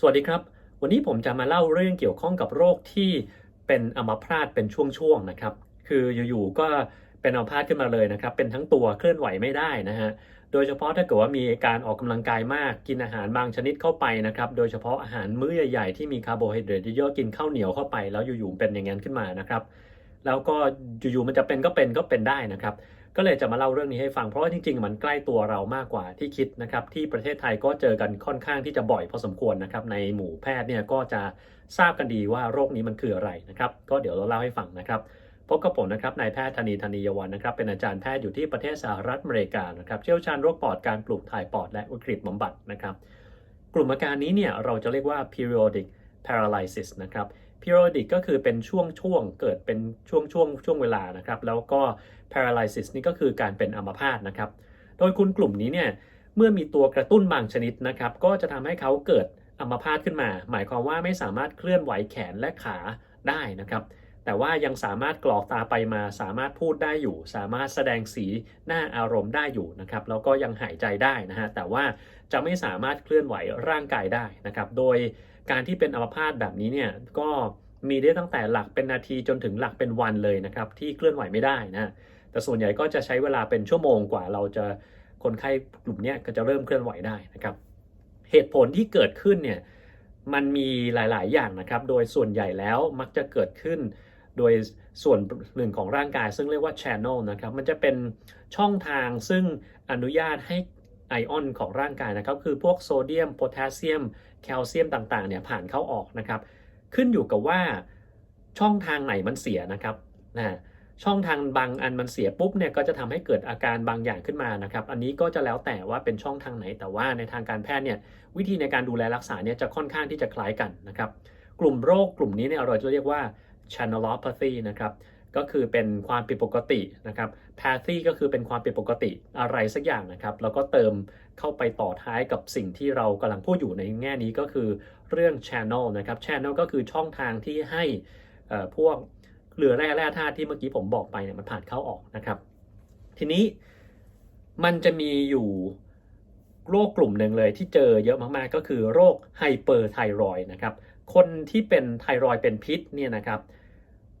สวัสดีครับ วันนี้ผมจะมาเล่าเรื่องเกี่ยวข้องกับโรคที่เป็นอัมพาตเป็นช่วงๆนะครับ คืออยู่ๆก็เป็นอัมพาตขึ้นมาเลยนะครับ เป็นทั้งตัวเคลื่อนไหวไม่ได้นะฮะ โดยเฉพาะถ้าเกิดว่ามีการออกกำลังกายมาก กินอาหารบางชนิดเข้าไปนะครับ โดยเฉพาะอาหารมื้อใหญ่ๆที่มีคาร์โบไฮเดรตเยอะๆกินข้าวเหนียวเข้าไป แล้วอยู่ๆเป็นอย่างนั้นขึ้นมานะครับ แล้วก็อยู่ๆมันจะเป็นก็เป็นก็เป็นได้นะครับ ก็เลยจะมาเล่าเรื่องนี้ให้ฟังเพราะว่าจริง ๆ มันใกล้ตัวเรามากกว่าที่คิดนะครับ ที่ประเทศไทยก็เจอกันค่อนข้างที่จะบ่อยพอสมควรนะครับ ในหมู่แพทย์เนี่ยก็จะทราบกันดีว่าโรคนี้มันคืออะไรนะครับ ก็เดี๋ยวเราเล่าให้ฟังนะครับพบกับผมนะครับนายแพทย์ธนีธนียวันนะครับ เป็นอาจารย์แพทย์อยู่ที่ประเทศสหรัฐอเมริกานะครับ เชี่ยวชาญโรคปอดการปลูกถ่ายปอดและวิกฤตบำบัดนะครับ กลุ่มอาการนี้เนี่ยเราจะเรียกว่า periodic paralysis นะครับ periodic ก็คือเป็นช่วงช่วงๆเกิดเป็นช่วงช่วงช่วงเวลานะครับ แล้วก็ paralysis นี่ก็คือการเป็นอัมพาตนะครับ โดยคุณกลุ่มนี้เนี่ยเมื่อมีตัวกระตุ้นบางชนิดนะครับ ก็จะทำให้เขาเกิดอัมพาตขึ้นมา หมายความว่าไม่สามารถเคลื่อนไหวแขนและขาได้นะครับ แต่ว่ายังสามารถกรอกตาไปมา สามารถพูดได้อยู่ สามารถแสดงสีหน้าอารมณ์ได้อยู่นะครับ แล้วก็ยังหายใจได้นะฮะ แต่ว่าจะไม่สามารถเคลื่อนไหวร่างกายได้นะครับ โดย การที่เป็นอัมพาตแบบนี้เนี่ยก็มีได้ตั้งแต่หลักเป็นนาทีจนถึงหลักเป็นวันเลยนะครับที่เคลื่อนไหวไม่ได้นะแต่ส่วนใหญ่ก็จะใช้เวลาเป็นชั่วโมงกว่า เราจะคนไข้กลุ่มนี้ก็จะเริ่มเคลื่อนไหวได้นะครับ เหตุผลที่เกิดขึ้นเนี่ยมันมีหลาย ๆ อย่างนะครับ โดยส่วนใหญ่แล้วมักจะเกิดขึ้น โดยส่วนหนึ่งของร่างกาย ซึ่งเรียกว่า channel นะครับ มันจะเป็นช่องทางซึ่งอนุญาตให้ไอออนของร่างกายนะครับ คือพวกโซเดียม โพแทสเซียม แคลเซียมต่างๆเนี่ยผ่านเข้าออกนะครับ ขึ้นอยู่กับว่าช่องทางไหนมันเสียนะครับนะช่องทางบางอันมันเสียปุ๊บเนี่ยก็จะทำให้เกิดอาการบางอย่างขึ้นมานะครับ อันนี้ก็จะแล้วแต่ว่าเป็นช่องทางไหนแต่ว่าในทางการแพทย์เนี่ยวิธีในการดูแลรักษาเนี่ยจะค่อนข้างที่จะคล้ายกันนะครับ กลุ่มโรคกลุ่มนี้เนี่ยเราจะเรียกว่า channelopathy นะครับ ก็คือเป็นความผิดปกตินะครับ pathy ก็คือเป็นความผิดปกติอะไรสักอย่างนะครับ แล้วก็เติมเข้าไปต่อท้ายกับสิ่งที่เรากำลังพูดอยู่ในแง่นี้ก็คือเรื่อง channel นะครับ channel ก็คือช่องทางที่ให้พวกเกลือแร่แร่ธาตุที่เมื่อกี้ผมบอกไปเนี่ยมันผ่านเข้าออกนะครับ ทีนี้มันจะมีอยู่โรคกลุ่มหนึ่งเลยที่เจอเยอะมากๆ ก็คือโรคไฮเปอร์ไทรอยนะครับ คนที่เป็นไทรอยเป็นพิษเนี่ยนะครับ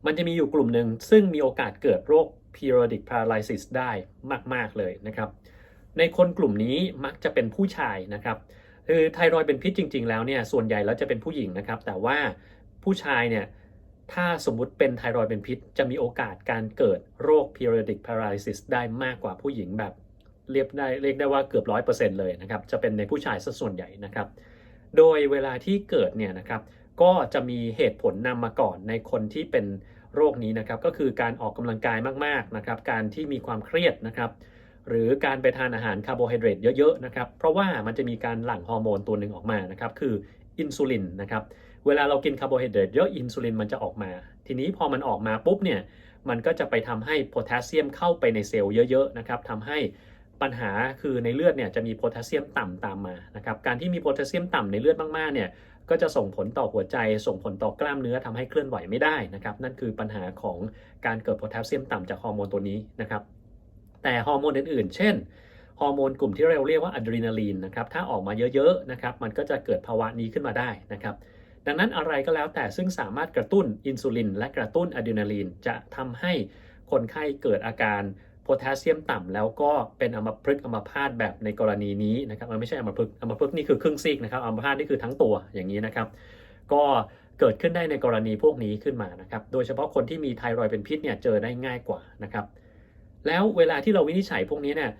มันจะมีอยู่กลุ่มหนึ่งซึ่งมีโอกาสเกิดโรค periodic paralysis ได้มาก ๆ เลยนะครับ ในคนกลุ่มนี้มักจะเป็นผู้ชายนะครับคือไทรอยเป็นพิษจริง ๆ แล้วเนี่ยส่วนใหญ่แล้วจะเป็นผู้หญิงนะครับ แต่ว่าผู้ชายเนี่ยถ้าสมมุติเป็นไทรอยเป็นพิษ จะมีโอกาสการเกิดโรค periodic paralysis ได้มากกว่าผู้หญิงแบบเรียกได้เรียกได้ว่าเกือบร้อยเปอร์เซ็นต์เลยนะครับ จะเป็นในผู้ชายซะส่วนใหญ่นะครับ โดยเวลาที่เกิดเนี่ยนะครับ ก็จะมีเหตุผลนำมาก่อนในคนที่เป็นโรคนี้นะครับ ก็คือการออกกำลังกายมากๆนะครับ การที่มีความเครียดนะครับ หรือการไปทานอาหารคาร์โบไฮเดรตเยอะๆนะครับ เพราะว่ามันจะมีการหลั่งฮอร์โมนตัวหนึ่งออกมานะครับ คืออินซูลินนะครับ เวลาเรากินคาร์โบไฮเดรตเยอะอินซูลินมันจะออกมา ทีนี้พอมันออกมาปุ๊บเนี่ย มันก็จะไปทำให้โพแทสเซียมเข้าไปในเซลล์เยอะๆนะครับทำให้ปัญหาคือในเลือดเนี่ยจะมีโพแทสเซียมต่ำตามมานะครับ การที่มีโพแทสเซียมต่ำในเลือดมากๆเนี่ย ก็จะส่งผลต่อหัวใจส่งผลต่อกล้ามเนื้อทำให้เคลื่อนไหวไม่ได้นะครับ นั่นคือปัญหาของการเกิดโพแทสเซียมต่ำจากฮอร์โมนตัวนี้นะครับ แต่ฮอร์โมนอื่นๆ เช่นฮอร์โมนกลุ่มที่เราเรียกว่าอะดรีนาลีนนะครับถ้าออกมาเยอะๆนะครับมันก็จะเกิดภาวะนี้ขึ้นมาได้นะครับดังนั้นอะไรก็แล้วแต่ซึ่งสามารถกระตุ้นอินซูลินและกระตุ้นอะดรีนาลีนจะทำให้คนไข้เกิดอาการ โพแทสเซียมต่ำแล้วก็เป็นอัมพฤกษ์อัมพาตแบบในกรณีนี้นะครับมันไม่ใช่อัมพฤกษ์อัมพฤกษ์นี่คือครึ่งซีกนะครับอัมพาตนี่คือทั้งตัวอย่างนี้นะครับ ก็เกิดขึ้นได้ในกรณีพวกนี้ขึ้นมานะครับ โดยเฉพาะคนที่มีไทรอยด์เป็นพิษเนี่ยเจอได้ง่ายกว่านะครับ แล้วเวลาที่เราวินิจฉัยพวกนี้เนี่ย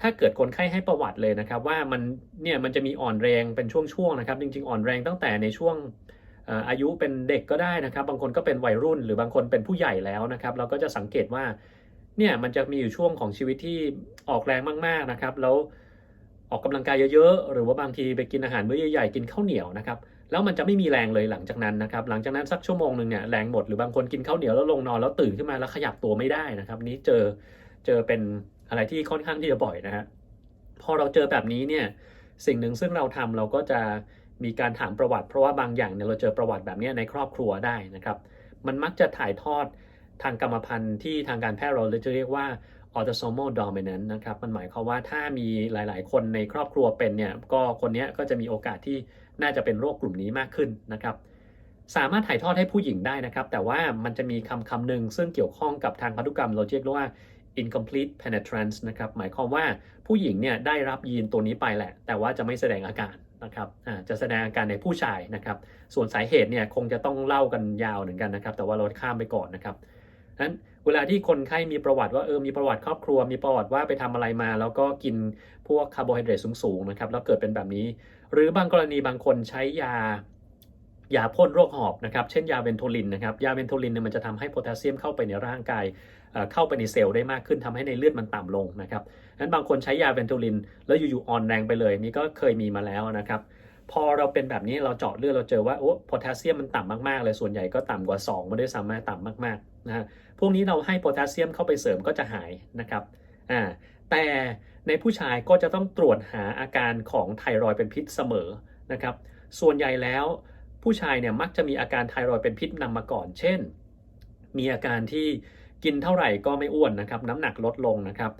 ถ้าเกิดคนไข้ให้ประวัติเลยนะครับ ว่ามันเนี่ยมันจะมีอ่อนแรงเป็นช่วงๆนะครับ จริง ๆ อ่อนแรงตั้งแต่ในช่วงเอ่ออายุเป็นเด็กก็ได้นะครับ บางคนก็เป็นวัยรุ่น หรือบางคนเป็นผู้ใหญ่แล้วนะครับ เราก็จะสังเกตว่า เนี่ยมันจะมีอยู่ช่วงของชีวิตที่ออกแรงมากๆนะครับ แล้วออกกำลังกายเยอะๆ หรือว่าบางทีไปกินอาหารมื้อใหญ่ๆกินข้าวเหนียวนะครับแล้วมันจะไม่มีแรงเลยหลังจากนั้นนะครับ หลังจากนั้นสักชั่วโมงหนึ่งเนี่ยแรงหมดหรือบางคนกินข้าวเหนียวแล้วลงนอนแล้วตื่นขึ้นมาแล้วขยับตัวไม่ได้นะครับ นี้เจอเจอเป็นอะไรที่ค่อนข้างที่จะบ่อยนะฮะพอเราเจอแบบนี้เนี่ยสิ่งหนึ่งซึ่งเราทำเราก็จะมีการถามประวัติ เพราะว่าบางอย่างเนี่ยเราเจอประวัติแบบนี้ในครอบครัวได้นะครับ มันมักจะถ่ายทอด ทางกรรมพันธุ์ที่ทางการแพทย์เราจะเรียกว่า autosomal dominant นะครับ มันหมายความว่าถ้ามีหลาย ๆ คนในครอบครัวเป็นเนี่ย ก็คนนี้ก็จะมีโอกาสที่น่าจะเป็นโรคกลุ่มนี้มากขึ้นนะครับ สามารถถ่ายทอดให้ผู้หญิงได้นะครับ แต่ว่ามันจะมีคำคำหนึ่งซึ่งเกี่ยวข้องกับทางพันธุกรรมเราเรียกว่า incomplete penetrance นะครับ หมายความว่าผู้หญิงเนี่ยได้รับยีนตัวนี้ไปแหละ แต่ว่าจะไม่แสดงอาการนะครับอ่าจะแสดงอาการในผู้ชายนะครับ ส่วนสาเหตุเนี่ยคงจะต้องเล่ากันยาวเหมือนกันนะครับ แต่ว่าเราข้ามไปก่อนนะครับ นั้นเวลาที่คนไข้มีประวัติว่าเออมีประวัติครอบครัว มีประวัติว่าไปทำอะไรมา แล้วก็กินพวกคาร์โบไฮเดรตสูงๆนะครับแล้วเกิดเป็นแบบนี้ หรือบางกรณีบางคนใช้ยายาพ่นโรคหอบนะครับ เช่นยาเวนโทลินนะครับ ยาเวนโทลินเนี่ยมันจะทำให้โพแทสเซียมเข้าไปในร่างกายเเข้าไปในเซลล์ได้มากขึ้นทำให้ในเลือดมันต่ำลงนะครับนั้นบางคนใช้ยาเวนโทลิน แล้วอยู่ๆอ่อนแรงไปเลย นี่ก็เคยมีมาแล้วนะครับ พอเราเป็นแบบนี้เราเจาะเลือดเราเจอว่าโอ้โพแทสเซียมมันต่ำมากๆเลยส่วนใหญ่ก็ต่ำกว่า 2 มาด้วยซ้ำนะต่ำมากๆนะฮะพวกนี้เราให้โพแทสเซียมเข้าไปเสริมก็จะหายนะครับอ่าแต่ในผู้ชายก็จะต้องตรวจหาอาการของไทรอยด์เป็นพิษเสมอนะครับส่วนใหญ่แล้วผู้ชายเนี่ยมักจะมีอาการไทรอยด์เป็นพิษนำมาก่อน เช่น มีอาการที่กินเท่าไหร่ก็ไม่อ้วนนะครับ น้ำหนักลดลงนะครับ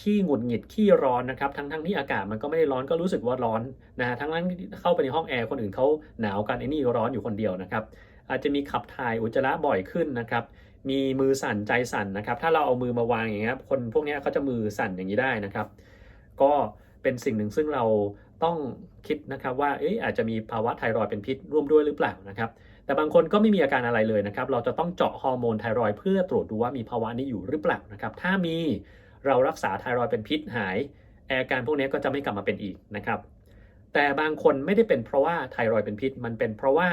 ขี้หงุดหงิดขี้ร้อนนะครับ ทั้งทั้งที่อากาศมันก็ไม่ได้ร้อนก็รู้สึกว่าร้อนนะฮะทั้งนั้นเข้าไปในห้องแอร์คนอื่นเขาหนาวกันไอ้นี่ร้อนอยู่คนเดียวนะครับ อาจจะมีขับถ่ายอุจจาระบ่อยขึ้นนะครับมีมือสั่นใจสั่นนะครับ ถ้าเราเอามือมาวางอย่างเงี้ยคนพวกนี้เขาจะมือสั่นอย่างนี้ได้นะครับ ก็เป็นสิ่งหนึ่งซึ่งเราต้องคิดนะครับว่าเอ๊ะอาจจะมีภาวะไทรอยด์เป็นพิษร่วมด้วยหรือเปล่านะครับ แต่บางคนก็ไม่มีอาการอะไรเลยนะครับ เราจะต้องเจาะฮอร์โมนไทรอยด์เพื่อตรวจดูว่ามีภาวะนี้อยู่หรือเปล่านะครับ ถ้ามี เรารักษาไทรอยด์เป็นพิษหายอาการพวกนี้ก็จะไม่กลับมาเป็นอีกนะครับ แต่บางคนไม่ได้เป็นเพราะว่าไทรอยด์เป็นพิษ มันเป็นเพราะว่า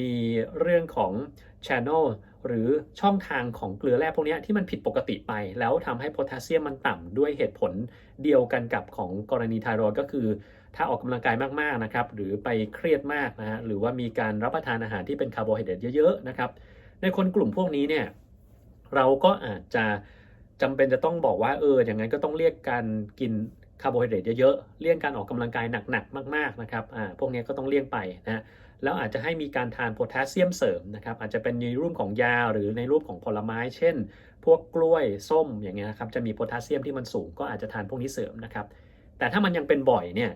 มีเรื่องของ channel หรือช่องทางของเกลือแร่พวกนี้ที่มันผิดปกติไป แล้วทำให้โพแทสเซียมมันต่ำด้วยเหตุผลเดียวกันกับของกรณีไทรอยด์ก็คือ ถ้าออกกำลังกายมากๆนะครับ หรือไปเครียดมากนะฮะหรือว่ามีการรับประทานอาหารที่เป็นคาร์โบไฮเดรตเยอะๆนะครับ ในคนกลุ่มพวกนี้เนี่ยเราก็อาจจะ จำเป็นจะต้องบอกว่าเอออย่างนั้นก็ต้องเรียกการกินคาร์โบไฮเดรตเยอะๆเลี่ยงการออกกำลังกายหนักๆมากๆนะครับอ่าพวกนี้ก็ต้องเลี่ยงไปนะแล้วอาจจะให้มีการทานโพแทสเซียมเสริมนะครับอาจจะเป็นในรูปของยาหรือในรูปของผลไม้ เช่น พวกกล้วยส้มอย่างเงี้ยนะครับจะมีโพแทสเซียมที่มันสูงก็อาจจะทานพวกนี้เสริมนะครับแต่ถ้ามันยังเป็นบ่อยเนี่ย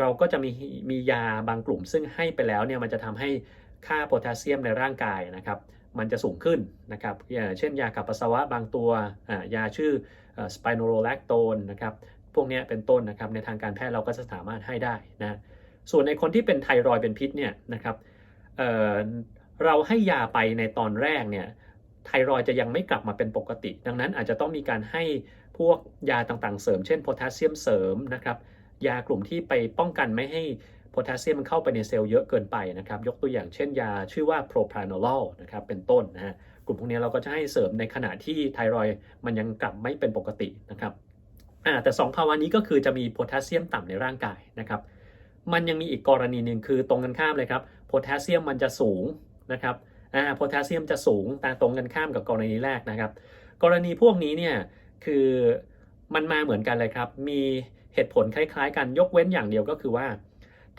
เราก็จะมีมียาบางกลุ่มซึ่งให้ไปแล้วเนี่ยมันจะทำให้ค่าโพแทสเซียมในร่างกายนะครับ มันจะสูงขึ้นนะครับเช่นยาขับปัสสาวะบางตัวยาชื่อสไปโนโรแลคโตนนะครับพวกนี้เป็นต้นนะครับในทางการแพทย์เราก็จะสามารถให้ได้นะส่วนในคนที่เป็นไทรอยด์เป็นพิษเนี่ยนะครับเเราให้ยาไปในตอนแรกเนี่ยไทรอยจะยังไม่กลับมาเป็นปกติ ดังนั้นอาจจะต้องมีการให้พวกยาต่างๆเสริม เช่นโพแทสเซียมเสริมนะครับยากลุ่มที่ไปป้องกันไม่ให้ โพแทสเซียมมันเข้าไปในเซลล์เยอะเกินไปนะครับ ยกตัวอย่างเช่นยาชื่อว่าโพรพราโนลอลนะครับเป็นต้นนะฮะกลุ่มพวกนี้เราก็จะให้เสริมในขณะที่ไทรอยมันยังกลับไม่เป็นปกตินะครับแต่ 2 ภาวะนี้ก็คือจะมีโพแทสเซียมต่ำในร่างกายนะครับ มันยังมีอีกกรณีหนึ่งคือตรงกันข้ามเลยครับโพแทสเซียมมันจะสูงนะครับโพแทสเซียมจะสูงแต่ตรงกันข้ามกับกรณีแรกนะครับ กรณีพวกนี้เนี่ยคือมันมาเหมือนกันเลยครับ มีเหตุผลคล้าย ๆ กันยกเว้นอย่างเดียวก็คือว่า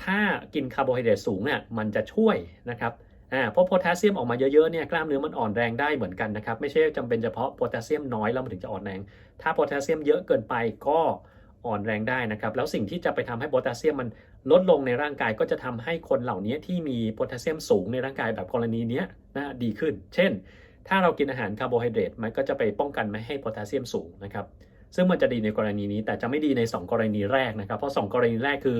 ถ้ากินคาร์โบไฮเดรตสูงเนี่ยมันจะช่วยนะครับอ่าเพราะโพแทสเซียมออกมาเยอะๆเนี่ยกล้ามเนื้อมันอ่อนแรงได้เหมือนกันนะครับไม่ใช่จำเป็นเฉพาะโพแทสเซียมน้อยแล้วมันถึงจะอ่อนแรง ถ้าโพแทสเซียมเยอะเกินไปก็อ่อนแรงได้นะครับแล้วสิ่งที่จะไปทำให้โพแทสเซียมมันลดลงในร่างกายก็จะทำให้คนเหล่านี้ที่มีโพแทสเซียมสูงในร่างกายแบบกรณีนี้นะดีขึ้น เช่น ถ้าเรากินอาหารคาร์โบไฮเดรตมันก็จะไปป้องกันไม่ให้โพแทสเซียมสูงนะครับซึ่งมันจะดีในกรณีนี้แต่จะไม่ดีใน 2 กรณีแรกนะครับ เพราะ 2 กรณีแรกคือ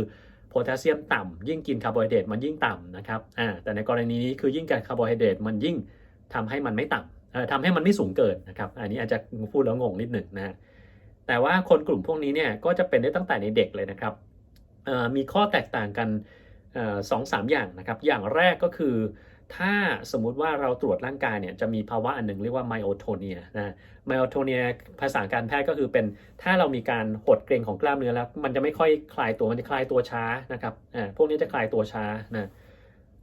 พแทสเซียมต่ำยิ่งกินคาร์โบไฮเดรตมันยิ่งต่ำนะครับอ่าแต่ในกรณีนี้คือยิ่งกินคาร์โบไฮเดรตมันยิ่งทำให้มันไม่ต่ำเอ่อทำให้มันไม่สูงเกินนะครับ อันนี้อาจจะพูดแล้วงงนิดหนึ่งนะแต่ว่าคนกลุ่มพวกนี้เนี่ยก็จะเป็นได้ตั้งแต่ในเด็กเลยนะครับมีข้อแตกต่างกันสองสามอย่างนะครับ อย่างแรกก็คือ ถ้าสมมุติว่าเราตรวจร่างกายเนี่ยจะมีภาวะอันหนึ่งเรียกว่าไมโอโทเนียนะไมโอโทเนียภาษาการแพทย์ก็คือเป็นถ้าเรามีการหดเกร็งของกล้ามเนื้อแล้ว มันจะไม่ค่อยคลายตัวมันจะคลายตัวช้านะครับอ่าพวกนี้จะคลายตัวช้านะ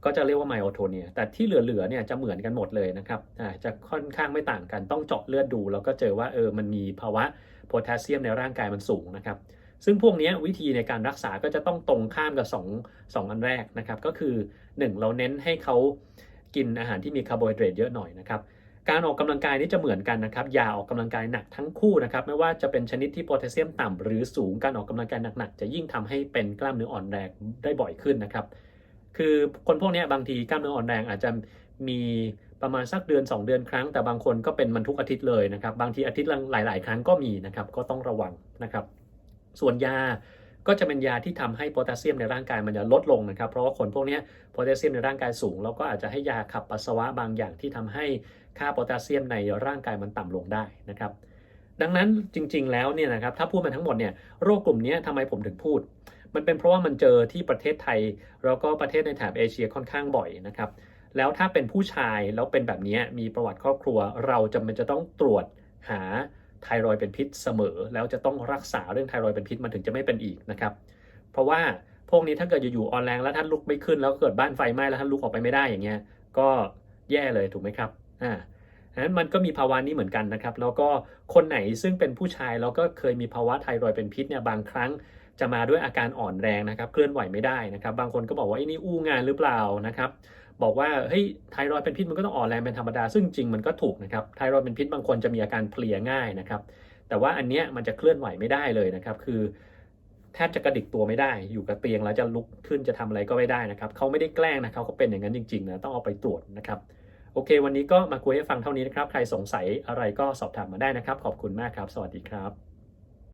ก็จะเรียกว่าไมโอโทเนียแต่ที่เหลือๆเนี่ยจะเหมือนกันหมดเลยนะครับอ่าจะค่อนข้างไม่ต่างกันต้องเจาะเลือดดู แล้วก็เจอว่าเออมันมีภาวะโพแทสเซียมในร่างกายมันสูงนะครับซึ่งพวกนี้วิธีในการรักษาก็จะต้องตรงข้ามกับ 2 2 อันแรกนะครับ ก็คือ 1 เราเน้นให้เขากินอาหารที่มีคาร์โบไฮเดรตเยอะหน่อยนะครับการออกกำลังกายนี่จะเหมือนกันนะครับ อย่าออกกำลังกายหนักทั้งคู่นะครับ ไม่ว่าจะเป็นชนิดที่โพแทสเซียมต่ำหรือสูง การออกกำลังกายหนักๆ จะยิ่งทำให้เป็นกล้ามเนื้ออ่อนแรงได้บ่อยขึ้นนะครับ คือคนพวกนี้บางทีกล้ามเนื้ออ่อนแรงอาจจะมีประมาณสักเดือน 2 เดือนครั้ง แต่บางคนก็เป็นมันทุกอาทิตย์เลยนะครับ บางทีอาทิตย์ละหลาย ๆ ครั้งก็มีนะครับ ก็ต้องระวังนะครับ ส่วนยา ก็จะเป็นยาที่ทำให้โพแทสเซียมในร่างกายมันจะลดลงนะครับ เพราะว่าคนพวกนี้โพแทสเซียมในร่างกายสูง แล้วก็อาจจะให้ยาขับปัสสาวะบางอย่างที่ทำให้ค่าโพแทสเซียมในร่างกายมันต่ำลงได้นะครับดังนั้นจริง ๆ แล้วเนี่ยนะครับถ้าพูดมาทั้งหมดเนี่ยโรคกลุ่มนี้ทำไมผมถึงพูด มันเป็นเพราะว่ามันเจอที่ประเทศไทย แล้วก็ประเทศในแถบเอเชียค่อนข้างบ่อยนะครับแล้วถ้าเป็นผู้ชายแล้วเป็นแบบนี้มีประวัติครอบครัว เราจำเป็นจะต้องตรวจหา ไทรอยด์เป็นพิษเสมอ แล้วจะต้องรักษาเรื่องไทรอยด์เป็นพิษมันถึงจะไม่เป็นอีกนะครับ เพราะว่าพวกนี้ถ้าเกิดอยู่ๆอ่อนแรงแล้วท่านลุกไม่ขึ้น แล้วเกิดบ้านไฟไหม้แล้วท่านลุกออกไปไม่ได้อย่างเงี้ยก็แย่เลยถูกไหมครับอ่านั้นมันก็มีภาวะนี้เหมือนกันนะครับ แล้วก็คนไหนซึ่งเป็นผู้ชายแล้วก็เคยมีภาวะไทรอยด์เป็นพิษเนี่ยบางครั้งจะมาด้วยอาการอ่อนแรงนะครับ เคลื่อนไหวไม่ได้นะครับ บางคนก็บอกว่าไอ้นี่อู้งานหรือเปล่านะครับ บอกว่าเฮ้ยไทรอยด์เป็นพิษมันก็ต้องอ่อนแรงเป็นธรรมดา ซึ่งจริงมันก็ถูกนะครับไทรอยด์เป็นพิษบางคนจะมีอาการเพลียง่ายนะครับแต่ว่าอันเนี้ยมันจะเคลื่อนไหวไม่ได้เลยนะครับ คือแทบจะกระดิกตัวไม่ได้ อยู่กับเตียงแล้วจะลุกขึ้นจะทำอะไรก็ไม่ได้นะครับเขาไม่ได้แกล้งนะครับเขาเป็นอย่างนั้นจริงๆนะต้องเอาไปตรวจนะครับโอเค วันนี้ก็มาคุยให้ฟังเท่านี้นะครับ ใครสงสัยอะไรก็สอบถามมาได้นะครับ ขอบคุณมากครับ สวัสดีครับ